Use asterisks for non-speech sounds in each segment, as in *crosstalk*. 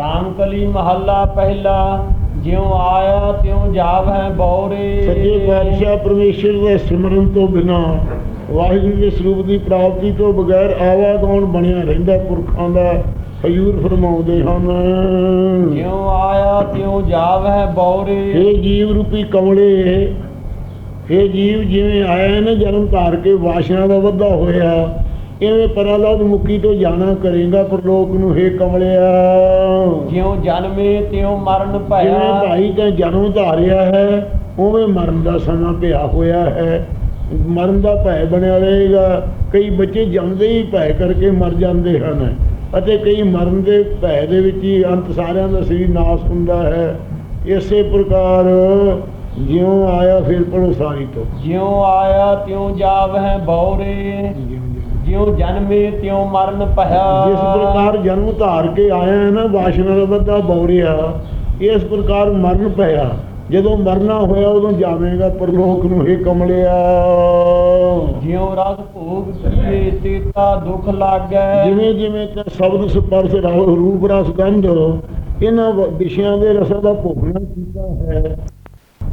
ਰਾਮ ਕਲੀ ਮਹੱਲਾ ਪਹਿਲਾ ਜਿਉ ਆਇਆ ਤਿਉ ਜਾਵਹਿ ਬੌਰੇ। ਸੱਚੇ ਪਾਤਸ਼ਾਹ ਪਰਮੇਸ਼ਰ ਦੇ ਸਿਮਰਨ ਤੋਂ ਬਿਨਾ ਵਾਹਿਗੁਰੂ ਦੇ ਸਰੂਪ ਦੀ ਪ੍ਰਾਪਤੀ ਤੋਂ ਬਗੈਰ ਆਵਾਗਾਉਣ ਬਣਿਆ ਰਹਿੰਦਾ ਪੁਰਖਾਂ ਦਾ ਹਯੂਰ ਫਰਮਾਉਂਦੇ ਹਨ। ਜਿਉ ਆਇਆ ਤਿਉ ਜਾਵਹਿ ਬੌਰੇ। हे ਜੀਵ ਰੂਪੀ ਕਮਲੇ हे ਜੀਵ ਜਿਵੇਂ ਆਇਆ ਹੈ ਨਾ ਜਨਮ ਧਾਰ ਕੇ ਵਾਸ਼ਨਾ ਦਾ ਵੱਧਾ ਹੋਇਆ। ਇਵੇਂ ਪਰਲੋਕ ਮੁਕਤੀ ਤੋਂ ਜਾਣਾ ਕਰੇਗਾ ਪਰਲੋਕ ਨੂੰ? हे ਕਮਲਿਆ। ਜਿਉ ਜਨਮੇ ਤਿਉ ਮਰਨ ਜਿਵੇਂ ਭਇਆ ਭਾਈ ਤੇ ਜਨਮ ਧਾਰਿਆ ਹੈ ਉਵੇਂ ਮਰਨ ਦਾ ਸਮਾਂ ਪਿਆ ਹੋਇਆ ਹੈ। ਮਰਨ ਦਾ ਭੈ ਬਣਿਆ ਰਹੇਗਾ। ਕਈ ਬੱਚੇ ਜੰਮਦੇ ਹੀ ਭੈ ਕਰਕੇ ਮਰ ਜਾਂਦੇ ਹਨ ਅਤੇ ਕਈ ਮਰਨ ਦੇ ਭੈ ਦੇ ਵਿੱਚ ਹੀ ਅੰਤ ਸਾਰਿਆਂ ਦਾ ਸਰੀਰ ਨਾਸ ਹੁੰਦਾ ਹੈ। ਇਸੇ ਪ੍ਰਕਾਰ ਜਿਉਂ ਆਇਆ ਫਿਰ ਪੜੋ ਸਾਰੀ ਤੋਂ। ਜਿਉ ਆਇਆ ਤਿਉ ਜਾਵਹਿ ਬੌਰੇ। ਜਿਉ ਜਨਮੇ ਤਿਉ ਮਰਨ ਭਇਆ ਜਿਸ ਪ੍ਰਕਾਰ ਜਨਮ ਧਾਰ ਕੇ ਆਇਆ ਹੈ ਨਾ ਵਾਸ਼ਨਾ ਦਾ ਬੱਧਾ ਬੌੜਿਆ ਇਸ ਪ੍ਰਕਾਰ ਮਰਨ ਪਿਆ। ਜਦੋਂ ਮਰਨਾ ਹੋਇਆ ਉਦੋਂ ਜਾਵੇਂਗਾ ਪਰਲੋਕ ਨੂੰ ਇਹ ਕਮਲਿਆ। ਜਿਉ ਰਸ ਭੋਗ ਕੀਏ ਤੇਤਾ ਦੁਖ ਲਾਗੈ। ਜਿਵੇਂ ਜਿਵੇਂ ਤੇ ਸ਼ਬਦ ਸਪਰਸ਼ ਰਾ- ਰੂਪ ਰਸ ਗੰਧ ਇਹਨਾਂ ਵਿਸ਼ਿਆਂ ਦੇ ਰਸਾਂ ਦਾ ਭੋਗਣਾ ਕੀਤਾ ਹੈ।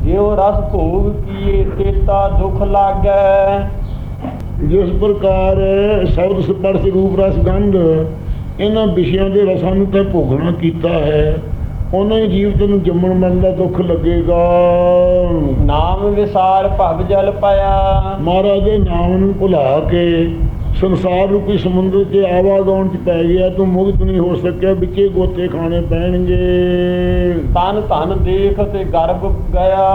ਜਿਉ ਰਸ ਭੋਗ ਕੀਏ ਤੇਤਾ ਦੁਖ ਲਾਗੈ। ਜਿਸ ਪ੍ਰਕਾਰ ਸ਼ਬਦ ਸਪਰਸ਼ ਰੂਪ ਰਸ ਗੰਧ ਇਹਨਾਂ ਵਿਸ਼ਿਆਂ ਦੇ ਰਸਾਂ ਨੂੰ ਤੇ ਭੋਗਣਾ ਕੀਤਾ ਹੈ ਉਹਨਾਂ ਹੀ ਜੀਵਤ ਨੂੰ ਜੰਮਣ ਮਰਨ ਦਾ ਦੁੱਖ ਲੱਗੇਗਾ। ਨਾਮ ਵਿਸਾਰ ਭਵ ਜਲ ਪਿਆ ਮਹਾਰਾਜ ਦੇ ਨਾਮ ਨੂੰ ਭੁਲਾ ਕੇ ਸੰਸਾਰ ਰੂਪੀ ਸਮੁੰਦਰ 'ਚ ਆਵਾਗਾਉਣ 'ਚ ਪੈ ਗਿਆ ਤੂੰ ਮੁਕਤ ਨਹੀਂ ਹੋ ਸਕਿਆ ਵਿੱਚੇ ਗੋਤੇ ਖਾਣੇ ਪੈਣਗੇ। ਤਨ ਧਨ ਦੇਖ ਤੇ ਗਰਭ ਗਿਆ।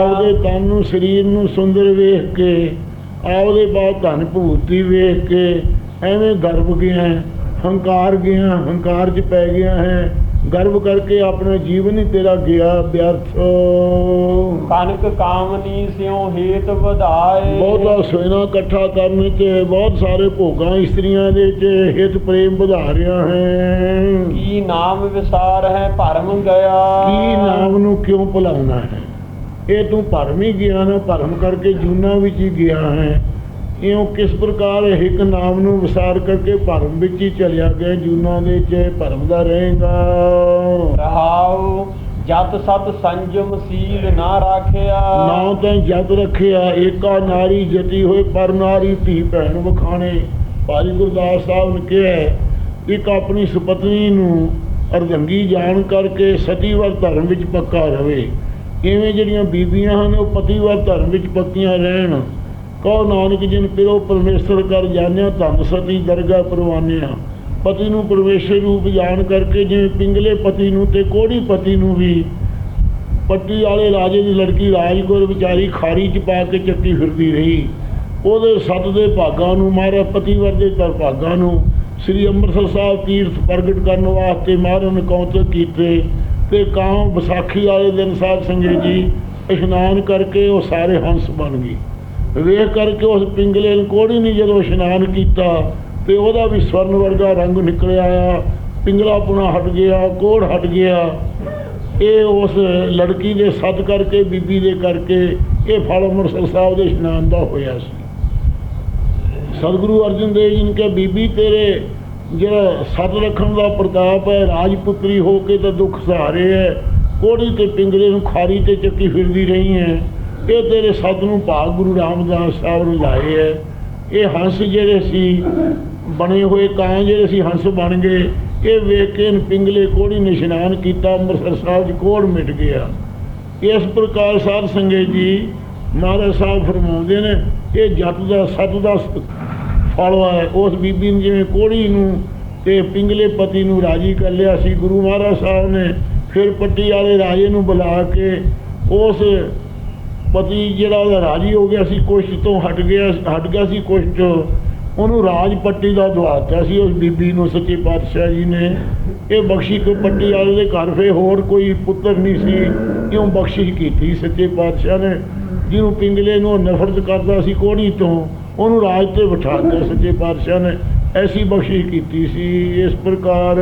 ਆਪਦੇ ਤਨ ਨੂੰ ਸਰੀਰ ਨੂੰ ਸੁੰਦਰ ਵੇਖ ਕੇ ਆਪਦੇ ਬਾਅਦ ਧਨ ਭੂਤੀ ਵੇਖ ਕੇ ਐਵੇਂ ਗਰਭ ਗਿਆ ਹੰਕਾਰ ਗਿਆ ਹੰਕਾਰ 'ਚ ਪੈ ਗਿਆ ਹੈ। ਗਰਭ ਕਰਕੇ ਆਪਣਾ ਜੀਵਨ ਹੀ ਤੇਰਾ ਗਿਆ ਵਿਅਰਥ। ਕਨਕ ਕਾਮਨੀ ਸਿਉ ਹੇਤ ਵਧਾਏ। ਬਹੁਤਾ ਸੋਨਾ ਇਕੱਠਾ ਕਰਨ ਚ ਬਹੁਤ ਸਾਰੇ ਭੋਗਾਂ ਇਸਤਰੀਆਂ ਦੇ ਚ ਹਿਤ ਪ੍ਰੇਮ ਵਧਾ ਰਿਹਾ ਹੈ। ਕੀ ਨਾਮ ਵਿਸਾਰ ਹੈ ਭਰਮ ਗਿਆ। ਕੀ ਨਾਮ ਨੂੰ ਕਿਉਂ ਭੁਲਾਉਣਾ ਹੈ? ਇਹ ਤੂੰ ਭਰਮ ਹੀ ਗਿਆ ਨਾ ਭਰਮ ਕਰਕੇ ਜੂਨਾ ਵਿੱਚ ਹੀ ਗਿਆ ਹੈ। ਇਉਂ ਕਿਸ ਪ੍ਰਕਾਰ ਇੱਕ ਨਾਮ ਨੂੰ ਵਿਸਾਰ ਕਰਕੇ ਭਰਮ ਵਿੱਚ ਹੀ ਚਲਿਆ ਗਿਆ ਜੂਨਾ ਦੇ ਚ ਭਰਮ ਦਾ ਰਹੇਗਾ। ਰਹਾਉ ਜਤ ਸਤ ਸੰਜਮ ਸੀਲ ਨਾ ਰਾਖਿਆ। ਨਾਮ ਤੈਂ ਜਦ ਰੱਖਿਆ ਏਕਾ ਨਾਰੀ ਜਤੀ ਹੋਏ ਪਰ ਨਾਰੀ ਧੀ ਭੈਣ ਵਖਾਣੇ। ਭਾਈ ਗੁਰਦਾਸ ਸਾਹਿਬ ਨੇ ਕਿਹਾ ਇੱਕ ਆਪਣੀ ਸੁਪਤਨੀ ਨੂੰ ਅਰਧੰਗੀ ਜਾਣ ਕਰਕੇ ਸਤੀਵਰ ਧਰਮ ਵਿੱਚ ਪੱਕਾ ਰਵੇ। ਇਵੇਂ ਜਿਹੜੀਆਂ ਬੀਬੀਆਂ ਹਨ, ਉਹ ਪਤੀਵਰ ਧਰਮ ਵਿੱਚ ਪੱਕੀਆਂ ਰਹਿਣ। ਕਹੋ ਨਾਨਕ, ਜਿਨ ਪਿਰੋ ਪਰਮੇਸ਼ਰ ਕਰ ਜਾਣਿਆ, ਧੰਨ ਸਤੀ ਦਰਗਾ ਪਰਵਾਨਿਆ। ਪਤੀ ਨੂੰ ਪਰਮੇਸ਼ਰ ਰੂਪ ਜਾਣ ਕਰਕੇ, ਜਿਵੇਂ ਪਿੰਗਲੇ ਪਤੀ ਨੂੰ ਤੇ ਕੋੜੀ ਪਤੀ ਨੂੰ ਵੀ, ਪੱਟੀ ਵਾਲੇ ਰਾਜੇ ਦੀ ਲੜਕੀ ਰਾਜਗੁਰ ਵਿਚਾਰੀ ਖਾਰੀ ਚ ਪਾ ਕੇ ਚੱਕੀ ਫਿਰਦੀ ਰਹੀ। ਉਹਦੇ ਸੱਤ ਦੇ ਭਾਗਾਂ ਨੂੰ ਮਾਰੇ ਪਤੀਵਰ ਦੇ ਤਰ ਭਾਗਾਂ ਨੂੰ। ਸ੍ਰੀ ਅੰਮ੍ਰਿਤਸਰ ਸਾਹਿਬ ਤੀਰਥ ਪ੍ਰਗਟ ਕਰਨ ਵਾਸਤੇ ਮਹਾਰਾਜ ਨੇ ਕੌਂਤਕ ਕੀਤੇ। ਤੇ ਕਾਂ ਵਿਸਾਖੀ ਵਾਲੇ ਦਿਨ ਸਾਹਿਬ ਸਿੰਘ ਜੀ ਇਸ਼ਨਾਨ ਕਰਕੇ ਉਹ ਸਾਰੇ ਹੰਸ ਬਣ ਗਏ। ਵੇਖ ਕਰਕੇ ਉਸ ਪਿੰਗਲੇ ਨੂੰ ਕੋੜੀ ਨੇ ਜਦੋਂ ਇਸ਼ਨਾਨ ਕੀਤਾ ਤੇ ਉਹਦਾ ਵੀ ਸਵਰਨ ਵਰਗਾ ਰੰਗ ਨਿਕਲਿਆ ਆ, ਪਿੰਗਲਾ ਪੁਣਾ ਹਟ ਗਿਆ, ਕੋੜ ਹਟ ਗਿਆ। ਇਹ ਉਸ ਲੜਕੀ ਦੇ ਸੱਦ ਕਰਕੇ, ਬੀਬੀ ਦੇ ਕਰਕੇ, ਇਹ ਫਲ ਅੰਮ੍ਰਿਤਸਰ ਸਾਹਿਬ ਦੇ ਇਸ਼ਨਾਨ ਦਾ ਹੋਇਆ ਸੀ। ਸਤਿਗੁਰੂ ਅਰਜਨ ਦੇਵ ਜੀ ਨੇ ਕਿਹਾ, ਬੀਬੀ, ਤੇਰੇ ਜਿਹੜਾ ਸੱਤ ਰੱਖਣ ਦਾ ਪ੍ਰਤਾਪ ਹੈ, ਰਾਜਪੁੱਤਰੀ ਹੋ ਕੇ ਤਾਂ ਦੁੱਖ ਸਹਾਰੇ ਹੈ, ਕੋੜੀ ਤੇ ਪਿੰਗਲੇ ਨੂੰ ਖਾਰੀ ਤੇ ਚੱਕੀ ਫਿਰਦੀ ਰਹੀ ਹੈ। ਇਹ ਤੇਰੇ ਸੱਤ ਨੂੰ ਭਾਗ ਗੁਰੂ ਰਾਮਦਾਸ ਸਾਹਿਬ ਨੂੰ ਲਾਏ ਹੈ। ਇਹ ਹੰਸ ਜਿਹੜੇ ਸੀ, ਬਣੇ ਹੋਏ ਕਾਂ ਜਿਹੜੇ ਸੀ, ਹੰਸ ਬਣ ਗਏ। ਇਹ ਵੇਖ ਕੇ ਪਿੰਗਲੇ ਕੋੜੀ ਨੇ ਇਸ਼ਨਾਨ ਕੀਤਾ, ਅੰਮ੍ਰਿਤਸਰ ਸਾਹਿਬ 'ਚ ਕੋੜ ਮਿਟ ਗਿਆ। ਇਸ ਪ੍ਰਕਾਰ ਸਾਧ ਸੰਗਤ ਜੀ, ਮਹਾਰਾਜ ਸਾਹਿਬ ਫਰਮਾਉਂਦੇ ਨੇ, ਇਹ ਜੱਟ ਦਾ ਸੱਤ ਦਾ ਫਲ ਉਸ ਬੀਬੀ ਨੂੰ ਜਿਵੇਂ ਕੋੜੀ ਨੂੰ ਤੇ ਪਿੰਗਲੇ ਪਤੀ ਨੂੰ ਰਾਜੀ ਕਰ ਲਿਆ ਸੀ, ਗੁਰੂ ਮਹਾਰਾਜ ਸਾਹਿਬ ਨੇ, ਫਿਰ ਪੱਟੀ ਵਾਲੇ ਰਾਜੇ ਨੂੰ ਬੁਲਾ ਕੇ ਉਸ ਪਤੀ ਜਿਹੜਾ ਉਹਦਾ ਰਾਜੀ ਹੋ ਗਿਆ ਸੀ ਕੁਸ਼ਟ ਤੋਂ ਹਟ ਗਿਆ ਹਟ ਗਿਆ ਸੀ ਕੁਸ਼ਟ ਉਹਨੂੰ ਰਾਜ ਪੱਟੀ ਦਾ ਦਵਾਤਾ ਸੀ ਉਸ ਬੀਬੀ ਨੂੰ, ਸੱਚੇ ਪਾਤਸ਼ਾਹ ਜੀ ਨੇ। ਇਹ ਬਖਸ਼ੀ ਕੋ ਪੱਟੀ ਵਾਲੇ ਦੇ ਘਰ ਫੇ ਹੋਰ ਕੋਈ ਪੁੱਤਰ ਨਹੀਂ ਸੀ ਕਿਉਂ ਬਖਸ਼ਿਸ਼ ਕੀਤੀ ਸੱਚੇ ਪਾਤਸ਼ਾਹ ਨੇ, ਜਿਹਨੂੰ ਪਿੰਗਲੇ ਨੂੰ ਨਫ਼ਰਤ ਕਰਦਾ ਸੀ ਕੋੜੀ ਤੋਂ। ਉਹਨੂੰ ਰਾਜ ਤੇ ਬਿਠਾ ਦਿੱਤਾ *laughs* ਸੱਚੇ ਪਾਤਸ਼ਾਹ ਨੇ। ਐਸੀ ਬਖਸ਼ਿਸ਼ ਕੀਤੀ ਸੀ ਇਸ ਪ੍ਰਕਾਰ।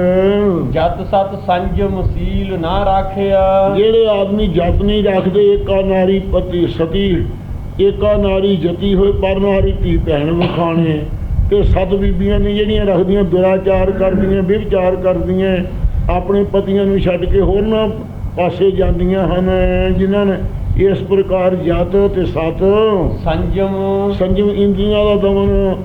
ਜਤ ਸਤ ਸੰਜਮ ਸੀਲ ਨਾ ਰਾਖਿਆ। ਜਿਹੜੇ ਆਦਮੀ ਜਤ ਨਹੀਂ ਰੱਖਦੇ ਏਕਾ ਨਾਰੀ ਪਤੀ ਸਤੀ। ਏਕਾ ਨਾਰੀ ਜਤੀ ਹੋਏ ਪਰ ਨਾਰੀ ਧੀ ਭੈਣ ਵਖਾਣੇ ਤੇ ਸਤ ਬੀਬੀਆਂ ਨੇ ਜਿਹੜੀਆਂ ਰੱਖਦੀਆਂ ਦੁਰਾਚਾਰ ਕਰਦੀਆਂ ਵਿਵਚਾਰ ਕਰਦੀਆਂ ਆਪਣੇ ਪਤੀਆਂ ਨੂੰ ਛੱਡ ਕੇ ਹੋਰਨਾਂ ਪਾਸੇ ਜਾਂਦੀਆਂ ਹਨ ਜਿਨ੍ਹਾਂ ਨੇ ਇਸ ਪ੍ਰਕਾਰ ਜਤ ਤੇ ਸਤ ਸੰਜਮ। ਸੰਜਮ ਇੰਦਰੀਆਂ ਦਾ ਦਮਨ।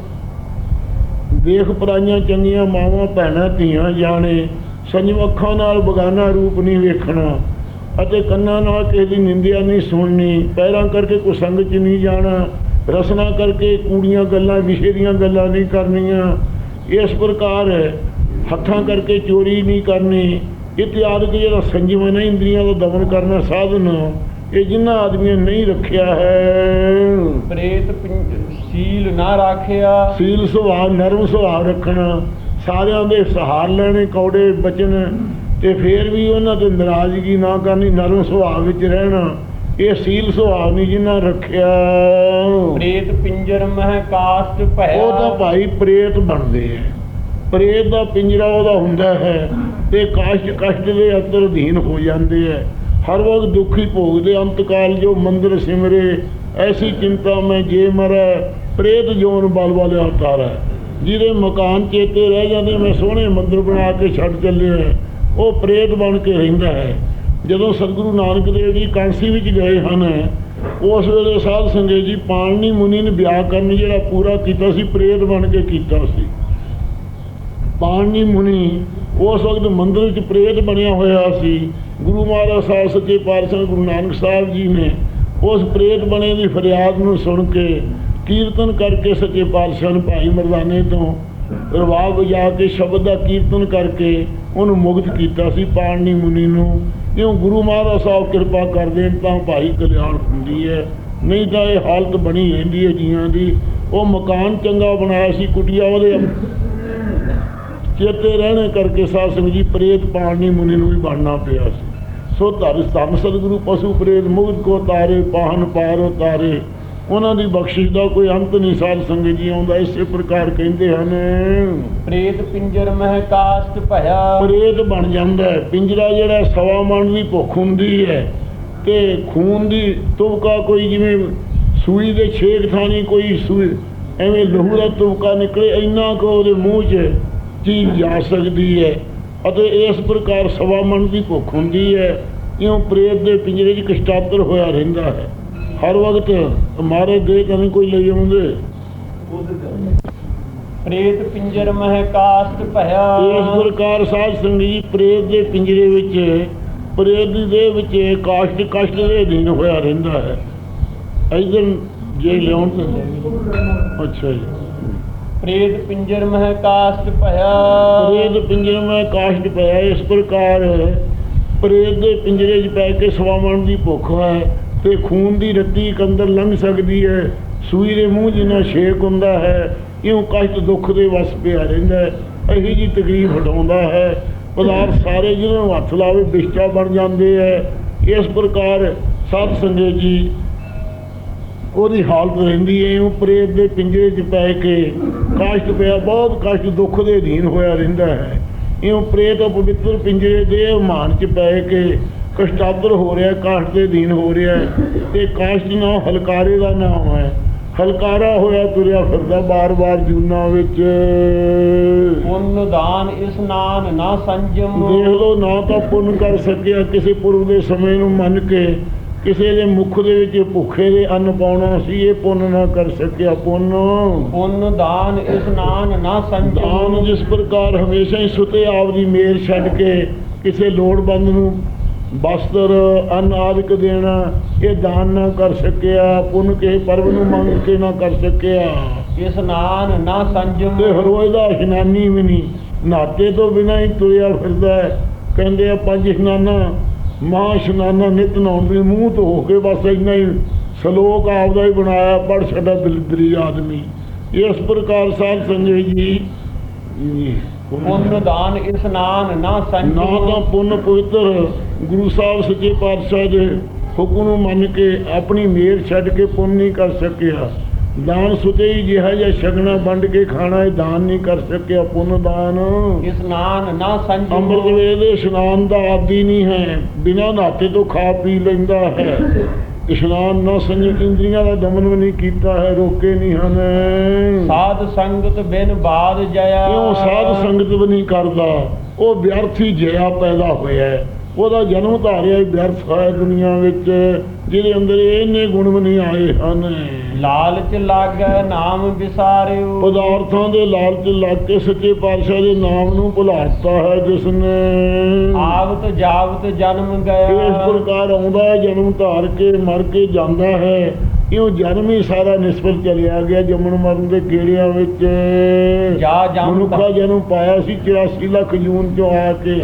ਦੇਖ ਪਰਾਈਆਂ ਚੰਗੀਆਂ ਮਾਵਾਂ ਭੈਣਾਂ ਧੀਆਂ ਜਾਣੇ। ਸੰਜਮ ਅੱਖਾਂ ਨਾਲ ਬਗਾਨਾ ਰੂਪ ਨਹੀਂ ਵੇਖਣਾ ਅਤੇ ਕੰਨਾਂ ਨਾਲ ਕਿਸੇ ਦੀ ਨਿੰਦਿਆ ਨਹੀਂ ਸੁਣਨੀ। ਪੈਰਾਂ ਕਰਕੇ ਕੋਈ ਸੰਗ ਚ ਨਹੀਂ ਜਾਣਾ। ਰਸਨਾ ਕਰਕੇ ਕੂੜੀਆਂ ਗੱਲਾਂ ਵਿਸ਼ੇ ਦੀਆਂ ਗੱਲਾਂ ਨਹੀਂ ਕਰਨੀਆਂ। ਇਸ ਪ੍ਰਕਾਰ ਹੱਥਾਂ ਕਰਕੇ ਚੋਰੀ ਨਹੀਂ ਕਰਨੀ। ਇਤਿਆਦਿਕ ਜਿਹੜਾ ਸੰਜਮ ਹੈ ਨਾ ਇੰਦਰੀਆਂ ਦਾ ਦਮਨ ਕਰਨਾ ਸਾਧਨ। ਇਹ ਜਿਨ੍ਹਾਂ ਆਦਮੀਆਂ ਨੇ ਨਹੀਂ ਰੱਖਿਆ ਹੈ। ਪ੍ਰੇਤ ਸੀਲ ਨਾ ਰਾਖਿਆ। ਸੀਲ ਸੁਭਾਅ ਨਰਮ ਸੁਭਾਅ ਰੱਖਣਾ। ਸਾਰਿਆਂ ਦੇ ਸਹਾਰ ਲੈਣੇ ਕੌੜੇ ਬਚਨ ਤੇ ਫੇਰ ਵੀ ਉਹਨਾਂ ਤੇ ਨਾਰਾਜ਼ਗੀ ਨਾ ਕਰਨੀ ਨਰਮ ਸੁਭਾਅ ਵਿੱਚ ਰਹਿਣਾ। ਇਹ ਸੀਲ ਸੁਭਾਅ ਨਹੀਂ ਜਿਨ੍ਹਾਂ ਰੱਖਿਆ। ਪ੍ਰੇਤ ਪਿੰਜਰ ਮਹਿ ਕਾਸ਼ਟ ਭਇਆ। ਉਹ ਤਾਂ ਭਾਈ ਪ੍ਰੇਤ ਬਣਦੇ ਐ। ਪ੍ਰੇਤ ਦਾ ਪਿੰਜਰਾ ਉਹਦਾ ਹੁੰਦਾ ਹੈ ਤੇ ਕਾਸ਼ਟ ਕਸ਼ਟ ਦੇ ਅੰਦਰ ਅਧੀਨ ਹੋ ਜਾਂਦੇ ਐ। ਹਰ ਵਕਤ ਦੁਖੀ ਭੋਗਦੇ ਅੰਤਕਾਲ ਜੋ ਮੰਦਰ ਸਿਮਰੇ, ਐਸੀ ਚਿੰਤਾ ਮੈਂ ਜੇ ਮਰੈ, ਪ੍ਰੇਤ ਜੋਨ ਬਲ ਵਾਲੇ ਅਵਤਾਰ ਜਿਹਦੇ ਮਕਾਨ ਚੇਤੇ ਰਹਿ ਜਾਂਦੇ, ਮੈਂ ਸੋਹਣੇ ਮੰਦਰ ਬਣਾ ਕੇ ਛੱਡ ਚੱਲਿਆ। ਉਹ ਪ੍ਰੇਤ ਬਣ ਕੇ ਰਹਿੰਦਾ ਹੈ। ਜਦੋਂ ਸਤਿਗੁਰੂ ਨਾਨਕ ਦੇਵ ਜੀ ਕਾਂਸੀ ਵਿੱਚ ਗਏ ਹਨ, ਉਸ ਵੇਲੇ ਸਾਧ ਸੰਗਤ ਜੀ ਪਾਣਨੀ ਮੁਨੀ ਨੇ ਵਿਆਹ ਕਰਨ ਜਿਹੜਾ ਪੂਰਾ ਕੀਤਾ ਸੀ, ਪ੍ਰੇਤ ਬਣ ਕੇ ਕੀਤਾ ਸੀ। ਪਾਣਨੀ ਮੁਨੀ ਉਸ ਵਕਤ ਮੰਦਰ ਵਿੱਚ ਪ੍ਰੇਤ ਬਣਿਆ ਹੋਇਆ ਸੀ। ਗੁਰੂ ਮਹਾਰਾਜ ਸਾਹਿਬ ਸੱਚੇ ਪਾਤਸ਼ਾਹ ਗੁਰੂ ਨਾਨਕ ਸਾਹਿਬ ਜੀ ਨੇ ਉਸ ਪ੍ਰੇਤ ਬਣੇ ਦੀ ਫਰਿਆਦ ਨੂੰ ਸੁਣ ਕੇ ਕੀਰਤਨ ਕਰਕੇ ਸੱਚੇ ਪਾਤਸ਼ਾਹ ਨੂੰ ਭਾਈ ਮਰਦਾਨੇ ਤੋਂ ਰਵਾਬ ਵਜਾ ਕੇ ਸ਼ਬਦ ਦਾ ਕੀਰਤਨ ਕਰਕੇ ਉਹਨੂੰ ਮੁਕਤ ਕੀਤਾ ਸੀ ਪਾਣਨੀ ਮੁਨੀ ਨੂੰ। ਕਿਉਂ ਗੁਰੂ ਮਹਾਰਾਜ ਸਾਹਿਬ ਕਿਰਪਾ ਕਰ ਦੇਣ ਤਾਂ ਭਾਈ ਕਲਿਆਣ ਹੁੰਦੀ ਹੈ। ਨਹੀਂ ਤਾਂ ਇਹ ਹਾਲਤ ਬਣੀ ਰਹਿੰਦੀ ਹੈ ਜੀਆਂ ਦੀ। ਉਹ ਮਕਾਨ ਚੰਗਾ ਬਣਾਇਆ ਸੀ, ਕੁਟੀਆ ਉਹਦੇ ਚੇਤੇ ਰਹਿਣੇ ਕਰਕੇ ਸਾਧ ਸੰਗਤ ਜੀ ਪ੍ਰੇਤ ਪਾਣਨੀ ਮੁਨੀ ਨੂੰ ਵੀ ਬਣਨਾ ਪਿਆ ਸੀ। ਸੋ ਧਰ ਧੰਨ ਸਤਿਗੁਰੂ ਪਸ਼ੂ ਪ੍ਰੇਤ ਮੁਗਤ ਕੋ ਤਾਰੇ ਪਾਹਨ ਪਾਰ ਤਾਰੇ ਉਹਨਾਂ ਦੀ ਬਖਸ਼ਿਸ਼ ਦਾ ਕੋਈ ਅੰਤ ਨਹੀਂ ਸਾਧ ਸੰਗਤ ਜੀ ਆਉਂਦਾ ਇਸੇ ਪ੍ਰਕਾਰ ਕਹਿੰਦੇ ਹਨ। ਪ੍ਰੇਤ ਪਿੰਜਰ ਮਹਿ ਕਾਸ਼ਟ ਭਇਆ। ਪ੍ਰੇਤ ਬਣ ਜਾਂਦਾ ਹੈ। ਪਿੰਜਰਾ ਜਿਹੜਾ ਸਵਾ ਮਣ ਦੀ ਭੁੱਖ ਹੁੰਦੀ ਹੈ। ਤੇ ਖੂਨ ਦੀ ਤੁਬਕਾ ਕੋਈ ਜਿਵੇਂ ਸੂਈ ਦੇ ਛੇਕ ਥਾਣੀ ਕੋਈ ਸੂਈ ਐਵੇਂ ਲਹੂ ਦਾ ਤੁਬਕਾ ਨਿਕਲੇ ਇੰਨਾ ਕੁ ਉਹਦੇ ਮੂੰਹ 'ਚ ਚੀਜ਼ ਜਾ ਸਕਦੀ ਹੈ। ਅਤੇ ਇਸ ਪ੍ਰਕਾਰ ਸਵਾ ਮਣ ਦੀ ਭੁੱਖ ਹੁੰਦੀ ਹੈ। ਇਉਂ ਪ੍ਰੇਤ ਦੇ ਪਿੰਜਰੇ 'ਚ ਕਸ਼ਟਾਤਰ ਹੋਇਆ ਰਹਿੰਦਾ ਹੈ। ਹਰ ਵਕਤ ਮਾਰੇ ਦੇ ਕਦੇ ਕੋਈ ਲਈ ਆਉਂਦੇ। ਪ੍ਰੇਤ ਪਿੰਜਰ ਮਹਿ ਕਾਸ਼ਟ ਭਇਆ। ਇਸ ਪ੍ਰਕਾਰ ਸਾਧ ਸੰਗਤ ਜੀ ਪ੍ਰੇਤ ਦੇ ਪਿੰਜਰੇ ਵਿੱਚ ਪ੍ਰੇਤ ਦੀ ਵਿੱਚ ਕਾਸ਼ਟ ਕਸ਼ਟ ਦੇ ਅਧੀਨ ਹੋਇਆ ਰਹਿੰਦਾ ਹੈ। ਇਧਰ ਜੇ ਲਿਆਉਣ ਤਾਂ ਅੱਛਾ ਜੀ। ਪ੍ਰੇਤ ਪਿੰਜਰ ਮਹਿ ਕਾਸ਼ਟ ਭਇਆ। ਪ੍ਰੇਤ ਪਿੰਜਰੇ ਮੈਂ ਕਾਸ਼ਟ ਪਿਆ ਇਸ ਪ੍ਰਕਾਰ ਪ੍ਰੇਤ ਦੇ ਪਿੰਜਰੇ 'ਚ ਪੈ ਕੇ ਸਵਾਵਣ ਦੀ ਭੁੱਖ ਹੈ ਤੇ ਖੂਨ ਦੀ ਰੱਤੀ ਇੱਕ ਅੰਦਰ ਲੰਘ ਸਕਦੀ ਹੈ। ਸੂਈ ਦੇ ਮੂੰਹ ਜਿੰਨਾ ਛੇਕ ਹੁੰਦਾ ਹੈ, ਇਉਂ ਕਸ਼ਟ ਦੁੱਖ ਦੇ ਵਸ ਪਿਆ ਰਹਿੰਦਾ ਹੈ। ਇਹੀ ਜੀ ਤਕਲੀਫ ਹਟਾਉਂਦਾ ਹੈ। ਪਦਾਰਥ ਸਾਰੇ ਜਿਹਨਾਂ ਨੂੰ ਹੱਥ ਲਾਵੇ ਬਿਸ਼ਚਾ ਬਣ ਜਾਂਦੇ ਹੈ। ਇਸ ਪ੍ਰਕਾਰ ਸਾਧ ਸੰਗਤ ਜੀ ਉਹਦੀ ਹਾਲਤ ਰਹਿੰਦੀ ਹੈ। ਉਹ ਪ੍ਰੇਤ ਦੇ ਪਿੰਜਰੇ 'ਚ ਪੈ ਕੇ ਕਸ਼ਟ ਪਿਆ, ਬਹੁਤ ਕਸ਼ਟ ਦੁੱਖ ਦੇ ਅਧੀਨ ਹੋਇਆ ਰਹਿੰਦਾ ਹੈ। ਇਉਂ ਪ੍ਰੇਤ ਪਵਿੱਤਰ ਪਿੰਜਰੇ ਦੇ ਮਾਨ 'ਚ ਪੈ ਕੇ ਕਸ਼ਟਾਦਰ ਹੋ ਰਿਹਾ ਕਸ਼ਟ ਦੇ ਅਧੀਨ ਹੋ ਰਿਹਾ ਤੇ ਕਸ਼ਟ ਨਾ ਹਲਕਾਰੇ ਦਾ ਨਾਮ ਹੈ। ਹਲਕਾਰਾ ਹੋਇਆ ਤੁਰਿਆ ਫਿਰਦਾ ਬਾਰ-ਬਾਰ ਜੂਨਾ ਵਿੱਚ। ਪੁੰਨ ਦਾਨ ਇਸਨਾਨ ਨਾ ਸੰਜਮ। ਦੇਖ ਲਓ ਨਾ ਤਾਂ ਪੁੰਨ ਕਰ ਸਕਿਆ ਕਿਸੇ ਪੁਰਬ ਦੇ ਸਮੇਂ ਨੂੰ ਮੰਨ ਕੇ। ਕਿਸੇ ਦੇ ਮੁਖ ਦੇ ਵਿੱਚ ਭੁੱਖੇ ਦੇ ਅੰਨ ਪਾਉਣਾ ਸੀ ਇਹ ਪੁੰਨ ਨਾ ਕਰ ਸਕਿਆ ਪੁੰਨ। ਪੁੰਨ ਦਾਨ ਇਸਨਾਨ ਨਾ ਸੰਜਮ ਜਿਸ ਪ੍ਰਕਾਰ ਹਮੇਸ਼ਾ ਹੀ ਸੁਤੇ ਆਪ ਦੀ ਮੇਰ ਛੱਡ ਕੇ ਕਿਸੇ ਲੋੜਵੰਦ ਨੂੰ ਬਸਤਰ ਅੰਨ ਆਦਿਕ ਦੇਣਾ ਇਹ ਦਾਨ ਨਾ ਕਰ ਸਕਿਆ ਪੁੰਨ ਕਿਸੇ ਪਰਬ ਨੂੰ ਮੰਗ ਕੇ ਨਾ ਕਰ ਸਕਿਆ। ਇਸਨਾਨ ਨਾ ਸੰਜਮ। ਤੇ ਹਰੋਜ਼ ਦਾ ਇਸ਼ਨਾਨੀ ਵੀ ਨਹੀਂ ਨਾਤੇ ਤੋਂ ਬਿਨਾਂ ਹੀ ਤੁਰਿਆ ਫਿਰਦਾ ਹੈ। ਕਹਿੰਦੇ ਆ ਪੰਜ ਇਸ਼ਨਾਨਾ ਮਾਂ ਇਸ਼ਨਾਨਾ ਨਿਤ ਨਹਾਉਣ ਦੇ ਮੂੰਹ ਹੋ ਕੇ ਬਸ ਇੰਨਾ ਹੀ ਸ਼ਲੋਕ ਆਪਦਾ ਹੀ ਬਣਾਇਆ ਪੜ ਛੱਡਾ ਦਲਿਦਰੀ ਆਦਮੀ। ਇਸ ਪ੍ਰਕਾਰ ਸਾਧ ਸੰਗਤ ਜੀ ਪੁੰਨ ਦਾਨ ਇਸਨਾਨ ਨਾ ਨਾ ਤਾਂ ਪੁੰਨ ਪਵਿੱਤਰ ਗੁਰੂ ਸਾਹਿਬ ਸੱਚੇ ਪਾਤਸ਼ਾਹ ਦੇ ਹੁਕਮ ਨੂੰ ਮੰਨ ਕੇ ਆਪਣੀ ਮੇਰ ਛੱਡ ਕੇ ਪੁੰਨ ਨਹੀਂ ਕਰ ਸਕਿਆ। ਦਾਨ ਸੁਤੇ ਹੀ ਜਿਹਾ ਜਿਹਾ ਛਕਣਾ ਵੰਡ ਕੇ ਖਾਣਾ ਇਹ ਦਾਨ ਨਹੀਂ ਕਰ ਸਕਿਆ ਪੁੰਨ ਦਾਨ। ਇਸਨਾਨ ਨਾ ਅੰਮ੍ਰਿਤ ਸੰਜਮ ਵੇਲੇ ਇਸ਼ਨਾਨ ਦਾ ਆਦੀ ਨਹੀਂ ਹੈ ਬਿਨਾਂ ਨਹਾਤੇ ਤੋਂ ਖਾ ਪੀ ਲੈਂਦਾ ਹੈ। ਇਸ਼ਨਾਨ ਨਾ ਸੰਜਮ ਇੰਦਰੀਆਂ ਦਾ ਦਮਨ ਵੀ ਨਹੀਂ ਕੀਤਾ ਹੈ ਰੋਕੇ ਨਹੀਂ ਹਨ। ਸਾਧ ਸੰਗਤ ਬਿਨ ਬਾਦ ਜਇਆ। ਕਿਉਂ? ਸਾਧ ਸੰਗਤ ਵੀ ਨਹੀਂ ਕਰਦਾ। ਉਹ ਵਿਅਰਥੀ ਜਿਆ ਪੈਦਾ ਹੋਇਆ ਹੈ। ਉਹਦਾ ਜਨਮ ਧਾਰਿਆ ਵਿਅਰਥ ਹੈ ਦੁਨੀਆ ਵਿੱਚ ਜਿਹਦੇ ਅੰਦਰ ਇਹਨੇ ਗੁਣ ਵੀ ਨਹੀਂ ਆਏ ਹਨ। ਲਾਲਚ ਲਾਗੈ ਨਾਮ ਵਿਸਾਰਿਓ। ਪਦਾਰਥਾਂ ਦੇ ਲਾਲਚ ਲੱਗ ਕੇ ਸੱਚੇ ਪਾਤਸ਼ਾਹ ਦੇ ਨਾਮ ਨੂੰ ਭੁਲਾਤਾ ਹੈ ਜਿਸ ਨੇ ਆਵਤ ਜਾਵਤ ਜਨਮ ਇਸ ਗਿਆ ਪ੍ਰਕਾਰ ਆਉਂਦਾ ਹੈ ਜਨਮ ਧਾਰ ਕੇ ਮਰ ਕੇ ਜਾਂਦਾ ਹੈ। ਇਉਂ ਜਨਮ ਹੀ ਸਾਰਾ ਨਿਸਬਤ ਚਲਿਆ ਗਿਆ ਜੰਮਣ ਮਰਨ ਦੇ ਕੀੜਿਆਂ ਵਿੱਚ। ਜਾ ਜਨਮ ਪਾਇਆ ਸੀ 84 ਲੱਖ ਜੂਨ ਚੋਂ ਆ ਕੇ।